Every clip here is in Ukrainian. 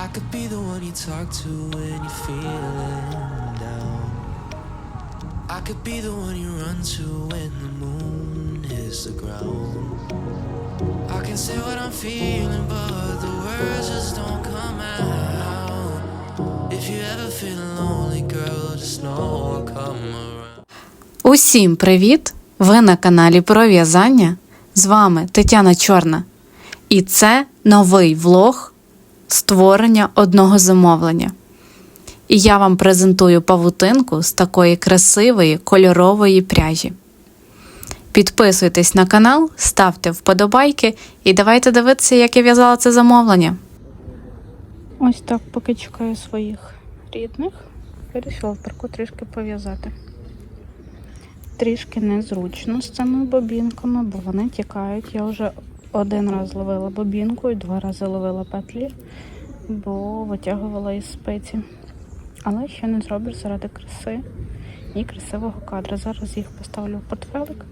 I could be the one you talk to when you're feeling down. I could be the one you run to when the moon hits the ground. I can say what I'm feeling, but the words just don't come out. If you ever feel lonely, girl, just know I'll come around. Усім привіт! Ви на каналі про в'язання. З вами Тетяна Чорна. І це новий влог створення одного замовлення. І я вам презентую павутинку з такої красивої кольорової пряжі. Підписуйтесь на канал, ставте вподобайки і давайте дивитися, як я в'язала це замовлення. Ось так, поки чекаю своїх рідних, вирішила в парку трішки пов'язати трішки незручно з цими бобінками, бо вони тікають. Я вже один раз ловила бобінку і два рази ловила петлі, бо витягувала із спиці. Але що не зробиш заради краси і красивого кадра. Зараз їх поставлю в портфелик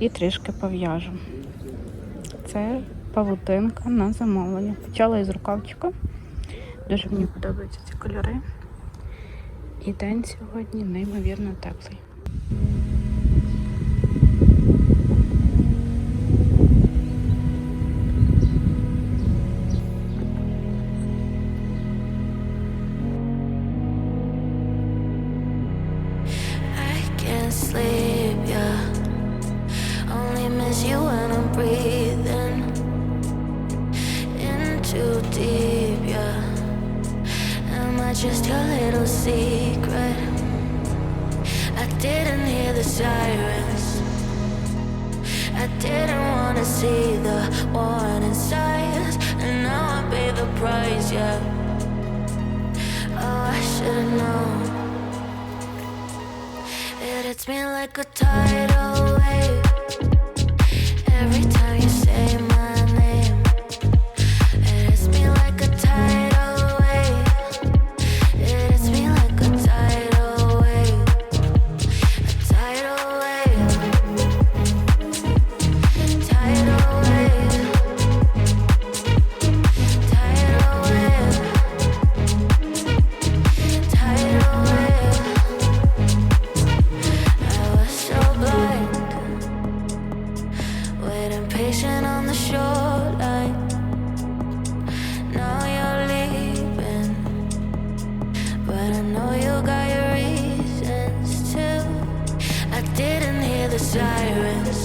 і трішки пов'яжу. Це павутинка на замовлення. Почала із рукавчика. Дуже мені подобаються ці кольори. І день сьогодні неймовірно теплий. Just your little secret? I didn't hear the sirens. I didn't wanna see the warning signs, and now I pay the price, yeah. Oh, I should've known. It hits me like a tidal wave patient on the shoreline. Now you're leaving, but I know you got your reasons too. I didn't hear the sirens.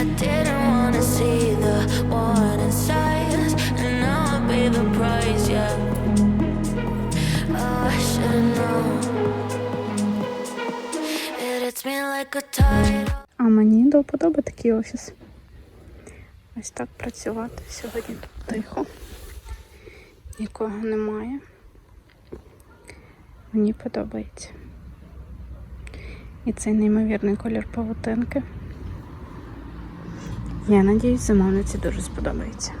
I didn't А мені до вподоби такий офіс. Ось так працювати. Сьогодні тут тихо. Нікого немає. Мені подобається. І цей неймовірний колір павутинки. Я надіюсь, замовниці дуже сподобається.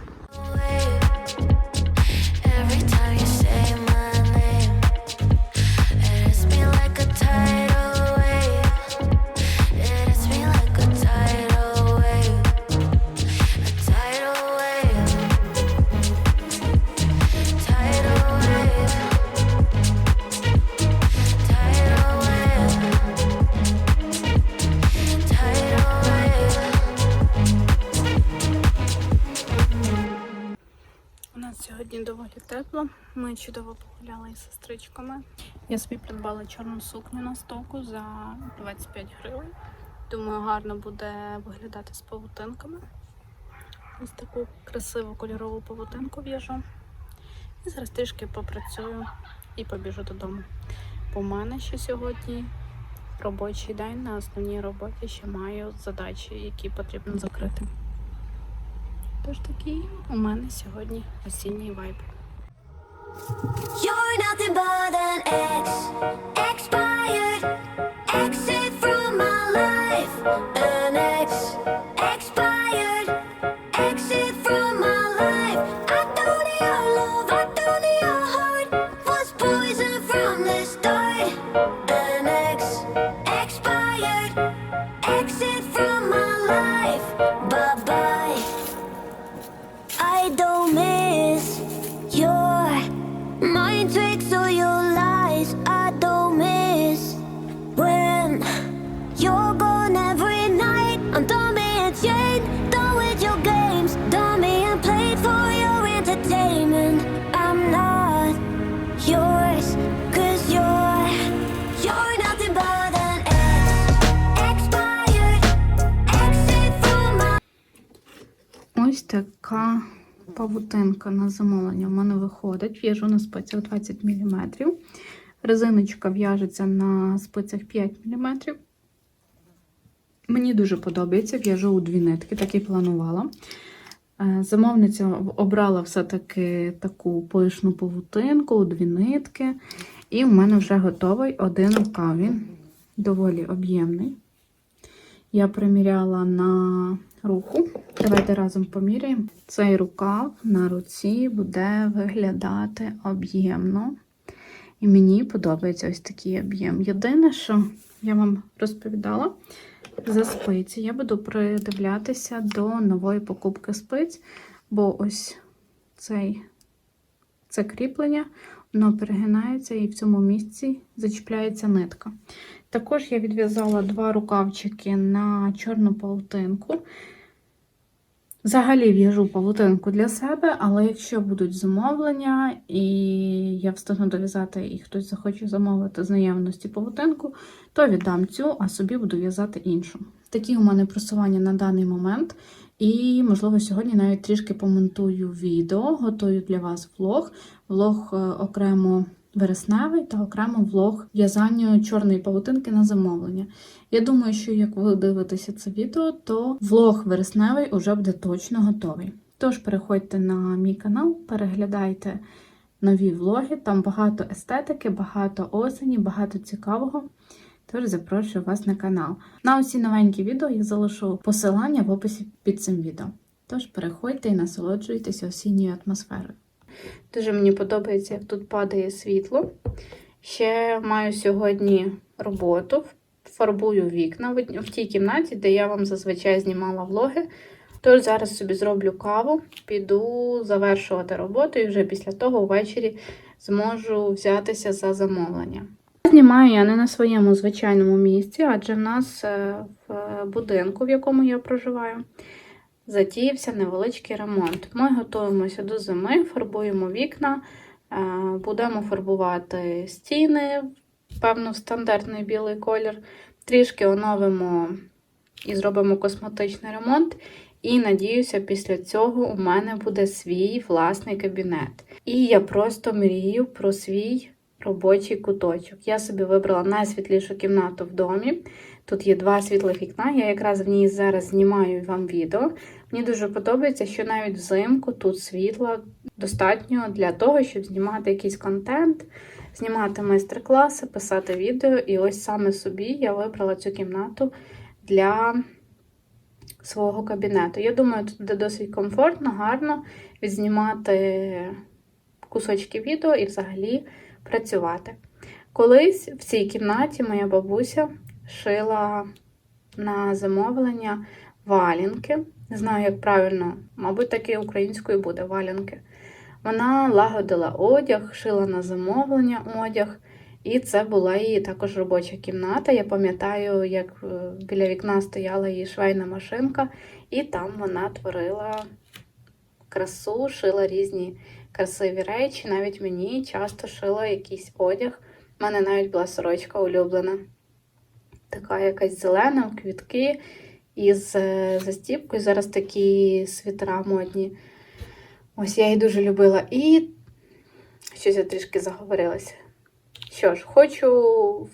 Ми чудово погуляли із сестричками. Я собі придбала чорну сукню на стоку за 25 гривень. Думаю, гарно буде виглядати з павутинками. Ось таку красиву кольорову павутинку в'яжу. І зараз трішки попрацюю і побіжу додому. Бо в мене ще сьогодні робочий день на основній роботі ще маю задачі, які потрібно закрити. Тож такий у мене сьогодні осінній вайб. You're nothing but an ex, expired, exit from my life. Така павутинка на замовлення в мене виходить. В'яжу на спицях 20 мм. Резиночка в'яжеться на спицях 5 мм. Мені дуже подобається, в'яжу у дві нитки, так і планувала. Е, Замовниця обрала все-таки таку пишну павутинку у дві нитки. І в мене вже готовий один рукав. Доволі об'ємний. Я приміряла на руку. Давайте разом поміряємо. Цей рукав на руці буде виглядати об'ємно. І мені подобається ось такий об'єм. Єдине, що я вам розповідала за спиці, я буду придивлятися до нової покупки спиць, бо ось цей, це кріплення, воно перегинається і в цьому місці зачіпляється нитка. Також я відв'язала два рукавчики на чорну павутинку. Взагалі в'яжу павутинку для себе, але якщо будуть замовлення, і я встигну дов'язати, і хтось захоче замовити з наявності павутинку, то віддам цю, а собі буду в'язати іншу. Такі у мене просування на даний момент. І, можливо, сьогодні навіть трішки помонтую відео, готую для вас влог. Влог е, окремо вересневий та окремо влог в'язанню чорної павутинки на замовлення. Я думаю, що як ви дивитеся це відео, то влог вересневий уже буде точно готовий. Тож переходьте на мій канал, переглядайте нові влоги, там багато естетики, багато осені, багато цікавого. Тож запрошую вас на канал. На усі новенькі відео я залишу посилання в описі під цим відео. Тож переходьте і насолоджуйтеся осінньою атмосферою. Дуже мені подобається, як тут падає світло. Ще маю сьогодні роботу, фарбую вікна в тій кімнаті, де я вам зазвичай знімала влоги. Тож зараз собі зроблю каву, піду завершувати роботу, і вже після того ввечері зможу взятися за замовлення. Знімаю я не на своєму звичайному місці, адже в нас е, в будинку, в якому я проживаю, затіявся невеличкий ремонт. Ми готуємося до зими, фарбуємо вікна, е, будемо фарбувати стіни, певно, в стандартний білий колір. Трішки оновимо і зробимо косметичний ремонт. І надіюся, після цього у мене буде свій власний кабінет. І я просто мрію про свій робочий куточок. Я собі вибрала найсвітлішу кімнату в домі. Тут є два світлих вікна. Я якраз в ній зараз знімаю вам відео. Мені дуже подобається, що навіть взимку тут світла достатньо для того, щоб знімати якийсь контент, знімати майстер-класи, писати відео. І ось саме собі я вибрала цю кімнату для свого кабінету. Я думаю, тут буде досить комфортно, гарно відзнімати кусочки відео і взагалі працювати. Колись в цій кімнаті моя бабуся шила на замовлення валянки. Не знаю, як правильно, мабуть, таки українською буде валянки. Вона лагодила одяг, шила на замовлення одяг, і це була її також робоча кімната. Я пам'ятаю, як е, біля вікна стояла її швейна машинка, і там вона творила красу, шила різні красиві речі. Навіть мені часто шила якийсь одяг. У мене навіть була сорочка улюблена. Така якась зелена, квітки із е, застіпкою. Зараз такі світера модні. Ось я її дуже любила. І щось я трішки заговорилася. Що ж, хочу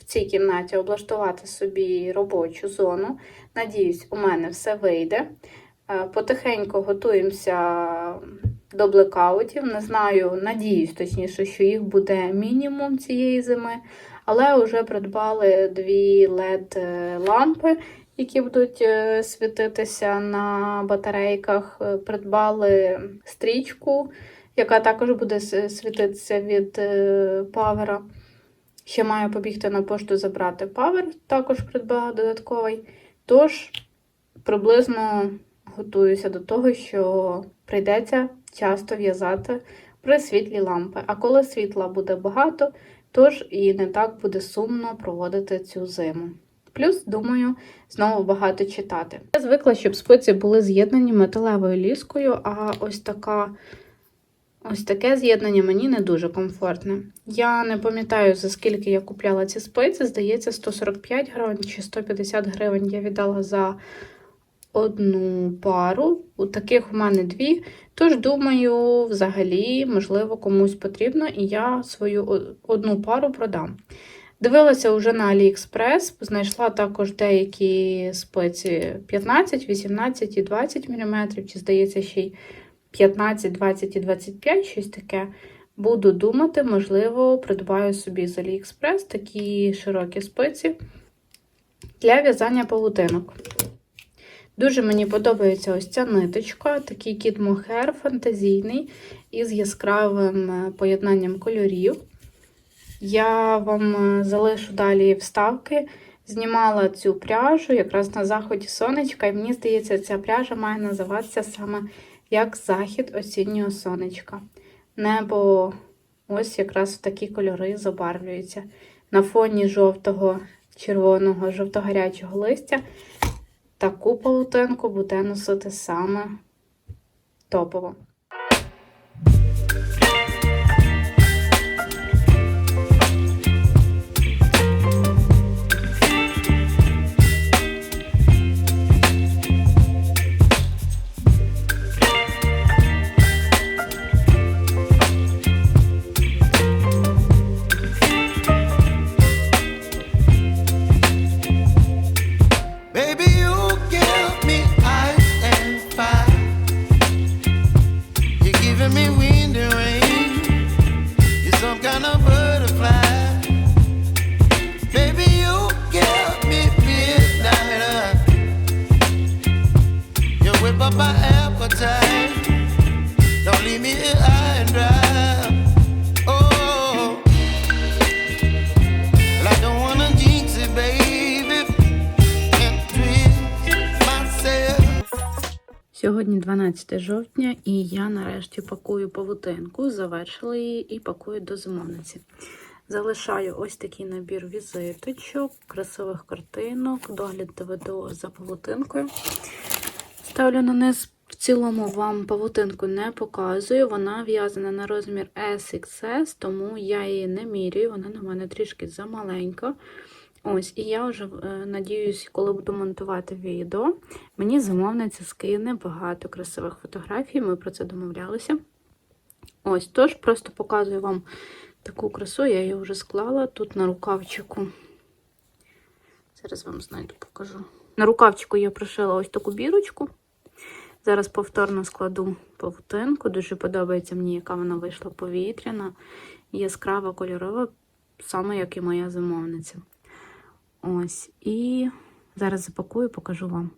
в цій кімнаті облаштувати собі робочу зону. Надіюсь, у мене все вийде. Е, Потихеньку готуємося до блекаутів. Не знаю, надіюсь, точніше, що їх буде мінімум цієї зими. Але вже придбали дві LED-лампи, які будуть е, світитися на батарейках. Е, Придбали стрічку, яка також буде світитися від е, павера. Ще маю побігти на пошту забрати павер, також придбала додатковий. Тож, приблизно готуюся до того, що прийдеться часто в'язати при світлі лампи. А коли світла буде багато, тож і не так буде сумно проводити цю зиму. Плюс, думаю, знову багато читати. Я звикла, щоб спиці були з'єднані металевою ліскою, а ось така. Ось таке з'єднання мені не дуже комфортне. Я не пам'ятаю, за скільки я купляла ці спиці. Здається, 145 гривень чи 150 гривень я віддала за одну пару. У таких у мене дві. Тож, думаю, взагалі, можливо, комусь потрібно, і я свою одну пару продам. Дивилася вже на AliExpress, знайшла також деякі спиці 15, 18 і 20 мм, чи, здається, ще й 15, 20 і 25, щось таке. Буду думати, можливо, придбаю собі з AliExpress такі широкі спиці для в'язання павутинок. Дуже мені подобається ось ця ниточка, такий кіт мохер фантазійний із яскравим е, поєднанням кольорів. Я вам е, залишу далі вставки. Знімала цю пряжу якраз на заході сонечка, і мені здається, ця пряжа має називатися саме як захід осіннього сонечка. Небо ось якраз в такі кольори забарвлюється. На фоні жовтого, червоного, жовто-гарячого листя таку полотенку буде носити саме топово. Жовтня, і я нарешті пакую павутинку, завершила її і пакую до замовниці. Залишаю ось такий набір візиточок, красивих картинок, догляд доведу за павутинкою. Ставлю на низ. В цілому вам павутинку не показую. Вона в'язана на розмір SXS, тому я її не міряю, вона на мене трішки замаленька. Ось, і я вже е, надіюсь, коли буду монтувати відео, мені замовниця скине багато красивих фотографій, ми про це домовлялися. Ось, тож просто показую вам таку красу, я її вже склала тут на рукавчику. Зараз вам знайду, покажу. На рукавчику я пришила ось таку бірочку. Зараз повторно складу павутинку. Дуже подобається мені, яка вона вийшла повітряна, яскрава кольорова, саме як і моя замовниця. Ось, і зараз запакую, покажу вам.